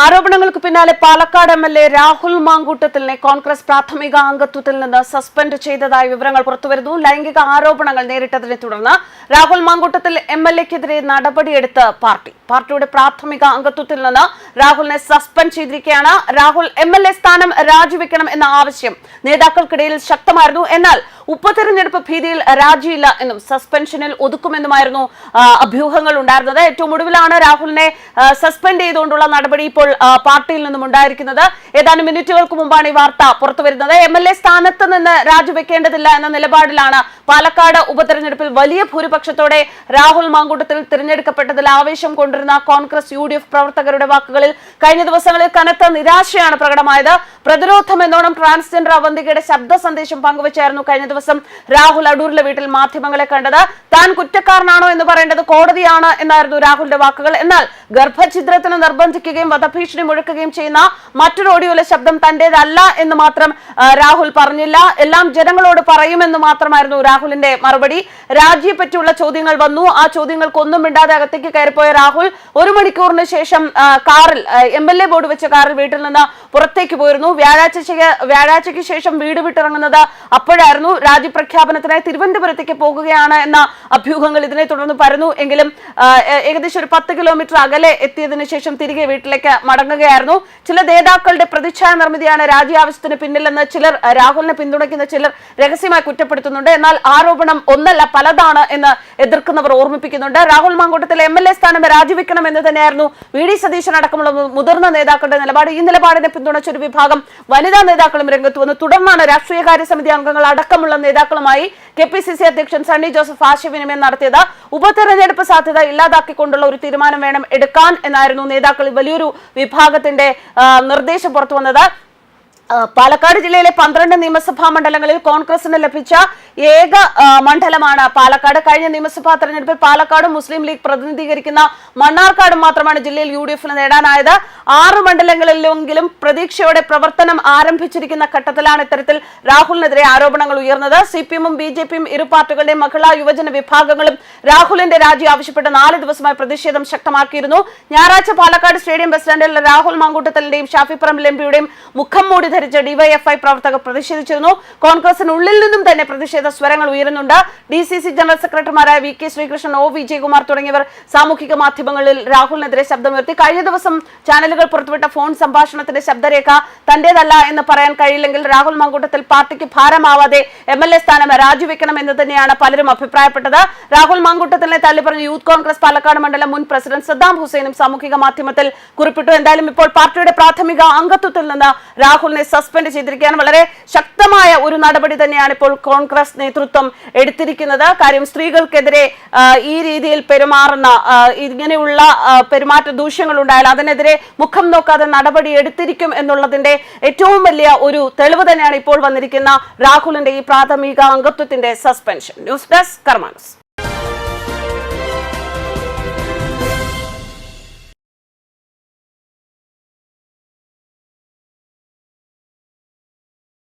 ആരോപണങ്ങൾക്ക് പിന്നാലെ Palakkad M L A Rahul മാങ്കൂട്ടത്തിലിനെ Congress പ്രാഥമിക അംഗത്വത്തിൽ നിന്ന് സസ്പെൻഡ് ചെയ്തതായി വിവരങ്ങൾ പുറത്തുവരുന്നു. ലൈംഗിക ആരോപണങ്ങൾ നേരിട്ടതിനെ തുടർന്ന് രാഹുൽ മാങ്കൂട്ടത്തിൽ എം എൽ എക്കെതിരെ നടപടിയെടുത്ത് പാർട്ടി. പാർട്ടിയുടെ പ്രാഥമിക അംഗത്വത്തിൽ നിന്ന് രാഹുലിനെ സസ്പെൻഡ് ചെയ്തിരിക്കുകയാണ്. രാഹുൽ എം എൽ എ സ്ഥാനം രാജിവെക്കണം എന്ന ആവശ്യം നേതാക്കൾക്കിടയിൽ ശക്തമായിരുന്നു. എന്നാൽ ഉപതെരഞ്ഞെടുപ്പ് ഭീതിയിൽ രാജിയില്ല എന്നും സസ്പെൻഷനിൽ ഒതുക്കുമെന്നുമായിരുന്നു അഭ്യൂഹങ്ങൾ ഉണ്ടായിരുന്നത്. ഏറ്റവും ഒടുവിലാണ് രാഹുലിനെ സസ്പെൻഡ് ചെയ്തുകൊണ്ടുള്ള നടപടി ഇപ്പോൾ പാർട്ടിയിൽ നിന്നും ഉണ്ടായിരിക്കുന്നത്. ഏതാനും മിനിറ്റുകൾക്ക് മുമ്പാണ് ഈ വാർത്ത പുറത്തുവരുന്നത്. എം എൽ എ സ്ഥാനത്ത് നിന്ന് രാജിവെക്കേണ്ടതില്ല എന്ന നിലപാടിലാണ് പാലക്കാട് ഉപതെരഞ്ഞെടുപ്പിൽ വലിയ ഭൂരിപക്ഷത്തോടെ രാഹുൽ മാങ്കൂട്ടത്തിൽ തിരഞ്ഞെടുക്കപ്പെട്ടതിൽ ആവേശം കൊണ്ടിരുന്ന കോൺഗ്രസ് യു പ്രവർത്തകരുടെ വാക്കുകളിൽ കഴിഞ്ഞ ദിവസങ്ങളിൽ കനത്ത നിരാശയാണ് പ്രകടമായത്. പ്രതിരോധം എന്നോണം ട്രാൻസ്ജെൻഡർ അവന്തികയുടെ ശബ്ദ സന്ദേശം പങ്കുവച്ചായിരുന്നു കഴിഞ്ഞ ദിവസം രാഹുൽ അടൂരിലെ വീട്ടിൽ മാധ്യമങ്ങളെ കണ്ടത്. താൻ കുറ്റക്കാരനാണോ എന്ന് പറയേണ്ടത് കോടതിയാണ് എന്നായിരുന്നു രാഹുലിന്റെ വാക്കുകൾ. എന്നാൽ ഗർഭഛിദ്രത്തിന് നിർബന്ധിക്കുകയും വധഭീഷണി മുഴക്കുകയും ചെയ്യുന്ന മറ്റൊരു ഓഡിയോയിലെ ശബ്ദം തന്റേതല്ല എന്ന് മാത്രം രാഹുൽ പറഞ്ഞില്ല. എല്ലാം ജനങ്ങളോട് പറയുമെന്ന് മാത്രമായിരുന്നു രാഹുലിന്റെ മറുപടി. രാജിയെ പറ്റിയുള്ള ചോദ്യങ്ങൾ വന്നു. ആ ചോദ്യങ്ങൾക്കൊന്നും മിണ്ടാതെ അകത്തേക്ക് കയറിപ്പോയ രാഹുൽ ഒരു മണിക്കൂറിന് ശേഷം കാറിൽ എം എൽ എ ബോർഡ് വെച്ച കാറിൽ വീട്ടിൽ നിന്ന് പുറത്തേക്ക് പോയിരുന്നു. വ്യാഴാഴ്ച വ്യാഴാഴ്ചയ്ക്ക് ശേഷം വീട് വിട്ടിറങ്ങുന്നത് അപ്പോഴായിരുന്നു രാജ്യപ്രഖ്യാപനത്തിനായി തിരുവനന്തപുരത്തേക്ക് പോകുകയാണ് എന്ന അഭ്യൂഹങ്ങൾ ഇതിനെ തുടർന്ന് പരന്നു. എങ്കിലും ഏകദേശം ഒരു പത്ത് കിലോമീറ്റർ അകലെ എത്തിയതിനു ശേഷം തിരികെ വീട്ടിലേക്ക് മടങ്ങുകയായിരുന്നു. ചില നേതാക്കളുടെ പ്രതിച്ഛായ നിർമ്മിതിയാണ് രാജി ആവശ്യത്തിന് പിന്നിലെന്ന് ചിലർ രാഹുലിനെ പിന്തുണയ്ക്കുന്ന ചിലർ രഹസ്യമായി കുറ്റപ്പെടുത്തുന്നുണ്ട്. എന്നാൽ ആരോപണം ഒന്നല്ല പലതാണ് എന്ന് എതിർക്കുന്നവർ ഓർമ്മിപ്പിക്കുന്നുണ്ട്. രാഹുൽ മാങ്കോട്ടത്തിലെ എം എൽ എ സ്ഥാനം രാജിവെക്കണം എന്ന് തന്നെയായിരുന്നു വി ഡി സതീശൻ അടക്കമുള്ള മുതിർന്ന നേതാക്കളുടെ നിലപാട്. ഈ നിലപാടിനെ പിന്തുണച്ച ഒരു വിഭാഗം വനിതാ നേതാക്കളും രംഗത്ത് വന്നു. തുടർന്നാണ് രാഷ്ട്രീയകാര്യ സമിതി അംഗങ്ങൾ അടക്കമുള്ള നേതാക്കളുമായി കെ പി സി സി അധ്യക്ഷൻ സണ്ണി ജോസഫ് ആശയവിനിമയം നടത്തിയത്. ഉപതെരഞ്ഞെടുപ്പ് സാധ്യത ഇല്ലാതാക്കിക്കൊണ്ടുള്ള ഒരു തീരുമാനം വേണം എടുക്കാൻ എന്നായിരുന്നു നേതാക്കളിൽ വലിയൊരു വിഭാഗത്തിന്റെ നിർദ്ദേശം പുറത്തു വന്നത്. പാലക്കാട് ജില്ലയിലെ പന്ത്രണ്ട് നിയമസഭാ മണ്ഡലങ്ങളിൽ കോൺഗ്രസിന് ലഭിച്ച ഏക മണ്ഡലമാണ് പാലക്കാട്. കഴിഞ്ഞ നിയമസഭാ തെരഞ്ഞെടുപ്പിൽ പാലക്കാടും മുസ്ലിം ലീഗ് പ്രതിനിധീകരിക്കുന്ന മണ്ണാർക്കാടും മാത്രമാണ് ജില്ലയിൽ യു ഡി എഫിന് നേടാനായത്. ആറ് മണ്ഡലങ്ങളിലെങ്കിലും പ്രതീക്ഷയോടെ പ്രവർത്തനം ആരംഭിച്ചിരിക്കുന്ന ഘട്ടത്തിലാണ് ഇത്തരത്തിൽ രാഹുലിനെതിരെ ആരോപണങ്ങൾ ഉയർന്നത്. സി പി എമ്മും ബി ജെ പിയും ഇരു പാർട്ടികളുടെയും മഹിളാ യുവജന വിഭാഗങ്ങളും രാഹുലിന്റെ രാജി ആവശ്യപ്പെട്ട് നാല് ദിവസമായി പ്രതിഷേധം ശക്തമാക്കിയിരുന്നു. ഞായറാഴ്ച പാലക്കാട് സ്റ്റേഡിയം ബസ് സ്റ്റാൻഡിൽ രാഹുൽ മാങ്കൂട്ടത്തലിന്റെയും ഷാഫി പറമ്പിൽ എം പിയുടെയും മുഖം മൂടി ധരിച്ച് ഡിവൈഎഫ്ഐ പ്രവർത്തകർ പ്രതിഷേധിച്ചിരുന്നു. കോൺഗ്രസിനുള്ളിൽ നിന്നും തന്നെ പ്രതിഷേധ സ്വരങ്ങൾ ഉയരുന്നുണ്ട്. ഡി സി സി ജനറൽ സെക്രട്ടറിമാരായ V K Sreekrishnan O Vijayakumar തുടങ്ങിയവർ സാമൂഹിക മാധ്യമങ്ങളിൽ രാഹുലിനെതിരെ ശബ്ദമുയർത്തി. കഴിഞ്ഞ ദിവസം ചാനലുകൾ പുറത്തുവിട്ട ഫോൺ സംഭാഷണത്തിന്റെ ശബ്ദരേഖ തന്റേതല്ല എന്ന് പറയാൻ കഴിയില്ലെങ്കിൽ രാഹുൽ മാങ്കൂട്ടത്തിൽ പാർട്ടിക്ക് ഭാരമാവാതെ എം എൽ എ സ്ഥാനം രാജിവെക്കണം എന്ന് തന്നെയാണ് പലരും അഭിപ്രായപ്പെട്ടത്. രാഹുൽ മാങ്കൂട്ടത്തിനെ തള്ളിപ്പറഞ്ഞ യൂത്ത് കോൺഗ്രസ് പാലക്കാട് മണ്ഡലം മുൻ പ്രസിഡന്റ് സദ്ദാം ഹുസൈനും സാമൂഹിക മാധ്യമത്തിൽ കുറിപ്പിട്ടു. എന്തായാലും ഇപ്പോൾ പാർട്ടിയുടെ പ്രാഥമിക അംഗത്വത്തിൽ നിന്ന് രാഹുലിനെ സസ്പെൻഡ് ചെയ്തിരിക്കുകയാണ്. വളരെ ശക്തമായ ഒരു നടപടി തന്നെയാണ് ഇപ്പോൾ കോൺഗ്രസ് നേതൃത്വം എടുത്തിരിക്കുന്നത്. കാര്യം സ്ത്രീകൾക്കെതിരെ ഈ രീതിയിൽ പെരുമാറുന്ന ഇങ്ങനെയുള്ള പെരുമാറ്റ ദൂഷ്യങ്ങൾ ഉണ്ടായാൽ അതിനെതിരെ മുഖം നോക്കാതെ നടപടി എടുത്തിരിക്കും എന്നുള്ളതിന്റെ ഏറ്റവും വലിയ ഒരു തെളിവ് തന്നെയാണ് ഇപ്പോൾ വന്നിരിക്കുന്ന രാഹുലിന്റെ ഈ പ്രാഥമിക അംഗത്വത്തിന്റെ സസ്പെൻഷൻ ന്യൂസ് ഡെസ്ക് കർമാനസ്.